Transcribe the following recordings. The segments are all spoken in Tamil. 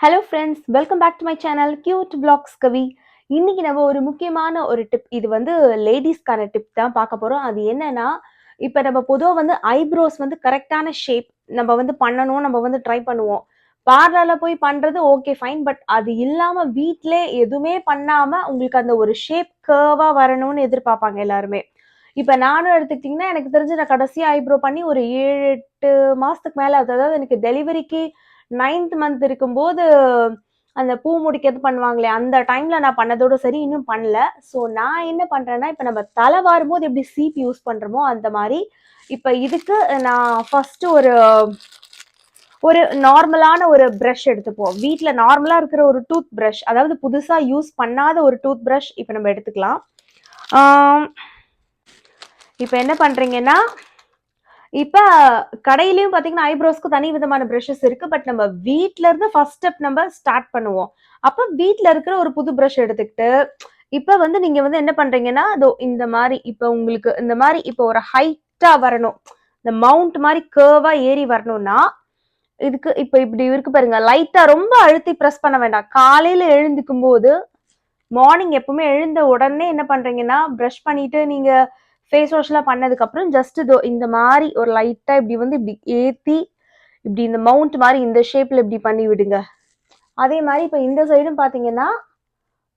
Hello friends welcome back to my channel cute blogs Kavi இன்னைக்கு நம்ம ஒரு முக்கியமான ஒரு டிப் இது வந்து லேடிஸ்க்கான டிப் தான் பார்க்க போகிறோம் அது என்னன்னா இப்போ நம்ம பொதுவாக வந்து ஐப்ரோஸ் வந்து கரெக்டான ஷேப் நம்ம வந்து பண்ணணும் நம்ம வந்து ட்ரை பண்ணுவோம். பார்லரில் போய் பண்ணுறது ஓகே ஃபைன் பட் அது இல்லாமல் வீட்டிலே எதுவுமே பண்ணாமல் உங்களுக்கு அந்த ஒரு ஷேப் கேர்வாக வரணும்னு எதிர்பார்ப்பாங்க எல்லாருமே. இப்போ நானும் எடுத்துக்கிட்டிங்கன்னா எனக்கு தெரிஞ்சு நான் கடைசியாக ஐப்ரோ பண்ணி ஒரு ஏழு எட்டு மாதத்துக்கு மேலே அதாவது எனக்கு டெலிவரிக்கு நைன்த் மந்த் இருக்கும்போது அந்த பூ முடிக்கிறது பண்ணுவாங்களே அந்த டைம்ல நான் பண்ணதோட சரி இன்னும் பண்ணல. ஸோ நான் என்ன பண்றேன்னா இப்போ நம்ம தலை வாரும்போது எப்படி சீப் யூஸ் பண்றோமோ அந்த மாதிரி இப்போ இதுக்கு நான் ஃபர்ஸ்ட் ஒரு ஒரு நார்மலான ஒரு ப்ரஷ் எடுத்துப்போம். வீட்டில் நார்மலாக இருக்கிற ஒரு டூத் ப்ரஷ் அதாவது புதுசாக யூஸ் பண்ணாத ஒரு டூத் ப்ரஷ் இப்போ நம்ம எடுத்துக்கலாம். இப்போ என்ன பண்ணுறீங்கன்னா இப்போ கடையிலயும் பார்த்தீங்கன்னா ஐப்ரோஸ்க்கு தனி விதமான ப்ரஷஸ் இருக்கு பட் நம்ம வீட்ல இருந்து ஃபர்ஸ்ட் ஸ்டெப் நம்ம ஸ்டார்ட் பண்ணுவோம். அப்போ வீட்ல இருக்கிற ஒரு புது ப்ரஷ் எடுத்துக்கிட்டு இப்போ வந்து நீங்க வந்து என்ன பண்றீங்கன்னா அதோ இந்த மாதிரி இப்போ உங்களுக்கு இந்த மாதிரி இப்போ ஒரு ஹைட்டா வரணும். இந்த மவுண்ட் மாதிரி கேர்வா ஏறி வரணும்னா இதுக்கு இப்போ இப்படி இருக்கு பாருங்க லைட்டா ரொம்ப அழுத்தி ப்ரெஸ் பண்ண வேண்டாம். காலையில எழுந்துக்கும் போது மார்னிங் எப்பவுமே எழுந்த உடனே என்ன பண்றீங்கன்னா ப்ரஷ் பண்ணிட்டு நீங்க ஃபேஸ் வாஷ்லாம் பண்ணதுக்கப்புறம் ஜஸ்ட் இதோ இந்த மாதிரி ஒரு லைட்டாக இப்படி வந்து இப்படி ஏற்றி இப்படி இந்த மவுண்ட் மாதிரி இந்த ஷேப்பில் இப்படி பண்ணி விடுங்க. அதே மாதிரி இப்போ இந்த சைடும் பார்த்தீங்கன்னா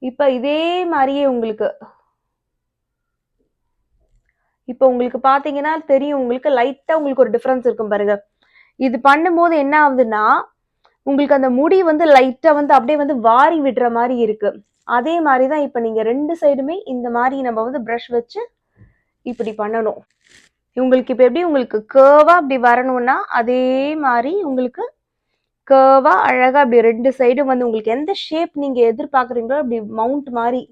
இப்போ இதே மாதிரியே உங்களுக்கு. இப்போ உங்களுக்கு பார்த்தீங்கன்னா தெரியும் உங்களுக்கு லைட்டாக உங்களுக்கு ஒரு டிஃப்ரென்ஸ் இருக்கும் பாருங்க. இது பண்ணும்போது என்ன ஆகுதுன்னா உங்களுக்கு அந்த முடி வந்து லைட்டாக வந்து அப்படியே வந்து வாரி விடுற மாதிரி இருக்கு. அதே மாதிரி தான் இப்போ நீங்கள் ரெண்டு சைடுமே இந்த மாதிரி நம்ம வந்து ப்ரஷ் வச்சு இப்படி பண்ணணும். உங்களுக்கு இப்போ எப்படி உங்களுக்கு கேர்வாக அப்படி வரணும்னா அதே மாதிரி உங்களுக்கு கேர்வாக அழகாக அப்படி ரெண்டு சைடும் வந்து உங்களுக்கு எந்த ஷேப் நீங்கள் எதிர்பார்க்குறீங்களோ அப்படி மவுண்ட் மாதிரி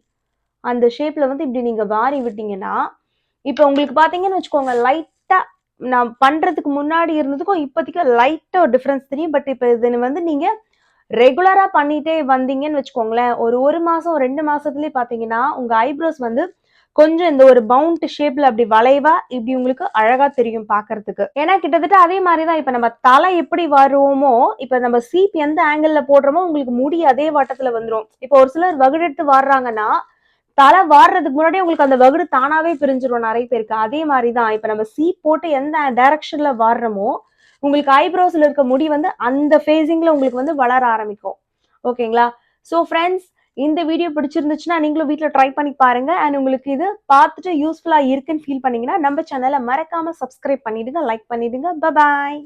அந்த ஷேப்பில் வந்து இப்படி நீங்கள் வாரி விட்டீங்கன்னா இப்போ உங்களுக்கு பார்த்தீங்கன்னு வச்சுக்கோங்க லைட்டாக நான் பண்ணுறதுக்கு முன்னாடி இருந்ததுக்கும் இப்போதைக்கு லைட்டாக ஒரு டிஃப்ரென்ஸ் தெரியும். பட் இப்போ இது வந்து நீங்கள் ரெகுலராக பண்ணிகிட்டே வந்தீங்கன்னு வச்சுக்கோங்களேன் ஒரு ஒரு மாதம் ரெண்டு மாதத்துலேயே பார்த்தீங்கன்னா உங்கள் ஐப்ரோஸ் வந்து கொஞ்சம் இந்த ஒரு பவுண்ட் ஷேப்ல அப்படி வளைவா இப்படி உங்களுக்கு அழகா தெரியும் பாக்குறதுக்கு ஏன்னா கிட்டத்தட்ட அதே மாதிரிதான் இப்ப நம்ம தலை எப்படி வருவோமோ இப்ப நம்ம சீப் எந்த ஆங்கிள் போடுறோமோ உங்களுக்கு முடி அதே வட்டத்துல வந்துடும் இப்போ ஒரு சிலர் வகுடு எடுத்து வாடுறாங்கன்னா தலை வாடுறதுக்கு முன்னாடி உங்களுக்கு அந்த வகுடு தானாவே பிரிஞ்சிடும் நிறைய பேருக்கு. அதே மாதிரிதான் இப்ப நம்ம சீப் போட்டு எந்த டைரக்ஷன்ல வாடுறோமோ உங்களுக்கு ஐப்ரோஸ்ல இருக்க முடி வந்து அந்த ஃபேஸிங்ல உங்களுக்கு வந்து வளர ஆரம்பிக்கும். ஓகேங்களா? ஸோ ஃப்ரெண்ட்ஸ் இந்த வீடியோ பிடிச்சிருந்துச்சுன்னா நீங்களும் வீட்டில் ட்ரை பண்ணி பாருங்க. அண்ட் உங்களுக்கு இது பார்த்துட்டு யூஸ்ஃபுல்லாக இருக்குன்னு ஃபீல் பண்ணீங்கன்னா நம்ம சேனலை மறக்காம சப்ஸ்கிரைப் பண்ணிடுங்க லைக் பண்ணிடுங்க. பாய்